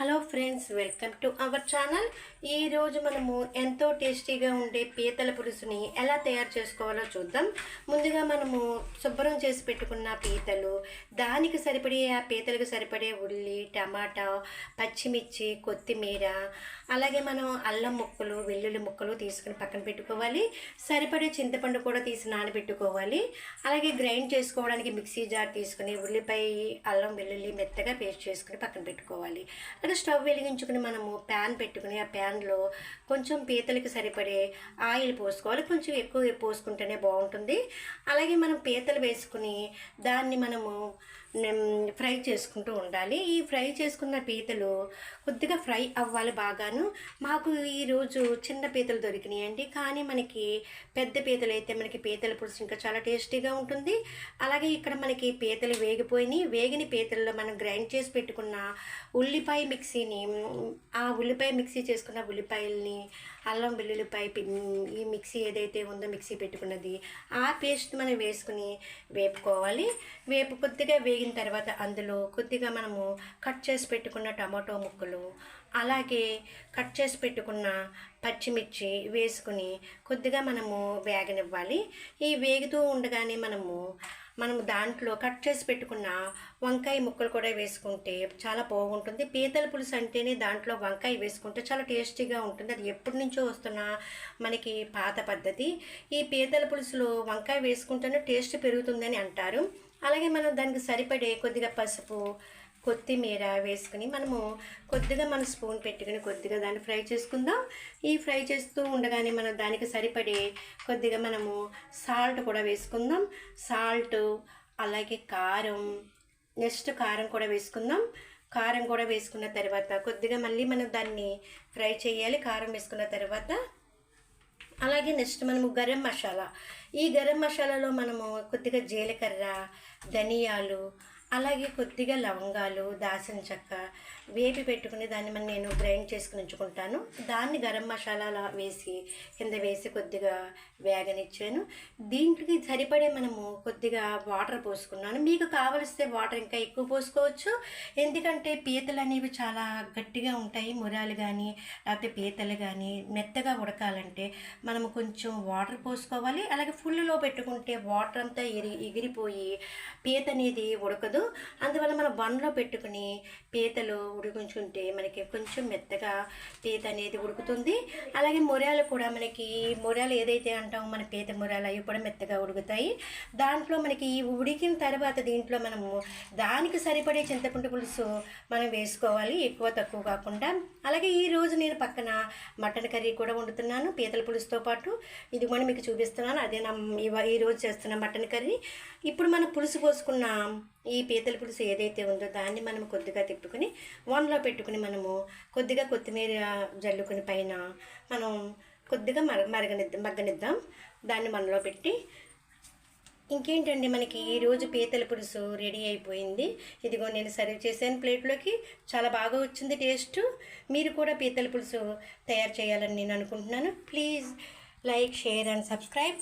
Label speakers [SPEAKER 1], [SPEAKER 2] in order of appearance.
[SPEAKER 1] Hello friends welcome to our channel. ఈరోజు మనము ఎంతో టేస్టీగా ఉండే పీతల పులుసుని ఎలా తయారు చేసుకోవాలో చూద్దాం. ముందుగా మనము శుభ్రం చేసి పెట్టుకున్న పీతలు దానికి సరిపడే ఆ పీతలకు సరిపడే ఉల్లి టమాటా పచ్చిమిర్చి కొత్తిమీర అలాగే మనం అల్లం ముక్కలు వెల్లుల్లి ముక్కలు తీసుకుని పక్కన పెట్టుకోవాలి. సరిపడే చింతపండు కూడా తీసి నానబెట్టుకోవాలి. అలాగే గ్రైండ్ చేసుకోవడానికి మిక్సీ జార్ తీసుకుని ఉల్లిపాయ అల్లం వెల్లుల్లి మెత్తగా పేస్ట్ చేసుకుని పక్కన పెట్టుకోవాలి. అలాగే స్టవ్ వెలిగించుకుని మనము ప్యాన్ పెట్టుకుని ఆ ప్యాన్లో కొంచెం పీతలకి సరిపడే ఆయిల్ పోసుకోవాలి. కొంచెం ఎక్కువ పోసుకుంటేనే బాగుంటుంది. అలాగే మనం పీతలు వేసుకుని దాన్ని మనము ఫ్రై చేసుకుంటూ ఉండాలి. ఈ ఫ్రై చేసుకున్న పీతలు కొద్దిగా ఫ్రై అవ్వాలి బాగాను. మాకు ఈరోజు చిన్న పీతలు దొరికినాయండి. కానీ మనకి పెద్ద పీతలు అయితే మనకి పీతల పులుసు ఇంకా చాలా టేస్టీగా ఉంటుంది. అలాగే ఇక్కడ మనకి పీతలు వేగిపోయినాయి. వేగిన పీతల్లో మనం గ్రైండ్ చేసి పెట్టుకున్న ఉల్లిపాయ మిక్సీని ఆ ఉల్లిపాయ మిక్సీ చేసుకున్న ఉల్లిపాయల్ని అల్లం వెల్లుల్లిపాయ పిన్ ఈ మిక్సీ ఏదైతే ఉందో మిక్సీ పెట్టుకున్నది ఆ పేస్ట్ మనం వేసుకుని వేపుకోవాలి. వేపు కొద్దిగా వేగిన తర్వాత అందులో కొద్దిగా మనము కట్ చేసి పెట్టుకున్న టమాటో ముక్కలు అలాగే కట్ చేసి పెట్టుకున్న పచ్చిమిర్చి వేసుకుని కొద్దిగా మనము వేగనివ్వాలి. ఈ వేగుతూ ఉండగానే మనము మనము దాంట్లో కట్ చేసి పెట్టుకున్న వంకాయ ముక్కలు కూడా వేసుకుంటే చాలా బాగుంటుంది. పీతల పులుసు అంటేనే దాంట్లో వంకాయ వేసుకుంటే చాలా టేస్టీగా ఉంటుంది. అది ఎప్పటి నుంచో వస్తున్న మనకి పాత పద్ధతి. ఈ పీతల పులుసులో వంకాయ వేసుకుంటేనే టేస్ట్ పెరుగుతుందని అంటారు. అలాగే మనం దానికి సరిపడే కొద్దిగా పసుపు కొత్తిమీర వేసుకుని మనము కొద్దిగా మన స్పూన్ పెట్టుకుని కొద్దిగా దాన్ని ఫ్రై చేసుకుందాం. ఈ ఫ్రై చేస్తూ ఉండగానే మనం దానికి సరిపడే కొద్దిగా మనము సాల్ట్ కూడా వేసుకుందాం. సాల్ట్ అలాగే కారం నెక్స్ట్ కారం కూడా వేసుకుందాం. కారం కూడా వేసుకున్న తర్వాత కొద్దిగా మళ్ళీ మనం దాన్ని ఫ్రై చేయాలి. కారం వేసుకున్న తర్వాత అలాగే నెక్స్ట్ మనము గరం మసాలా. ఈ గరం మసాలాలో మనము కొద్దిగా జీలకర్ర ధనియాలు అలాగే కొద్దిగా లవంగాలు దాసిన చెక్క వేపి పెట్టుకుని దాన్ని మనం నేను గ్రైండ్ చేసుకుని ఉంచుకుంటాను. దాన్ని గరం మసాలా వేసి కింద వేసి కొద్దిగా వేగనిచ్చాను. దీంట్లోకి సరిపడే మనము కొద్దిగా వాటర్ పోసుకున్నాను. మీకు కావలిస్తే వాటర్ ఇంకా ఎక్కువ పోసుకోవచ్చు. ఎందుకంటే పీతలు అనేవి చాలా గట్టిగా ఉంటాయి. మురాలు కానీ లేకపోతే పీతలు కానీ మెత్తగా ఉడకాలంటే మనము కొంచెం వాటర్ పోసుకోవాలి. అలాగే ఫుల్లో పెట్టుకుంటే వాటర్ అంతా ఎరి ఎగిరిపోయి పీత అనేది ఉడకదు. అందువల్ల మనం వన్లో పెట్టుకుని పీతలు ఉడికించుకుంటే మనకి కొంచెం మెత్తగా పీత అనేది ఉడుకుతుంది. అలాగే మురాలు కూడా మనకి మురాలు ఏదైతే అంటామో మన పీత మురాలు అవి కూడా మెత్తగా ఉడుకుతాయి. దాంట్లో మనకి ఈ ఉడికిన తర్వాత దీంట్లో మనము దానికి సరిపడే చింతపండు పులుసు మనం వేసుకోవాలి ఎక్కువ తక్కువ కాకుండా. అలాగే ఈ రోజు నేను పక్కన మటన్ కర్రీ కూడా వండుతున్నాను పీతల పులుసుతో పాటు. ఇది కూడా మీకు చూపిస్తున్నాను. అదే నా ఈరోజు ఈ రోజు చేస్తున్న మటన్ కర్రీ. ఇప్పుడు మనం పులుసు పోసుకున్న ఈ పీతల పులుసు ఏదైతే ఉందో దాన్ని మనం కొద్దిగా తిప్పుకొని వన్లో పెట్టుకుని మనము కొద్దిగా కొత్తిమీర జల్లుకుని పైన మనం కొద్దిగా మర మరగనిద్దాం మగ్గనిద్దాం. దాన్ని మనలో పెట్టి ఇంకేంటండి మనకి ఈరోజు పీతల పులుసు రెడీ అయిపోయింది. ఇదిగో నేను సర్వ్ చేశాను ప్లేట్లోకి. చాలా బాగా వచ్చింది టేస్ట్. మీరు కూడా పీతల పులుసు తయారు చేయాలని నేను అనుకుంటున్నాను. Please like share and subscribe.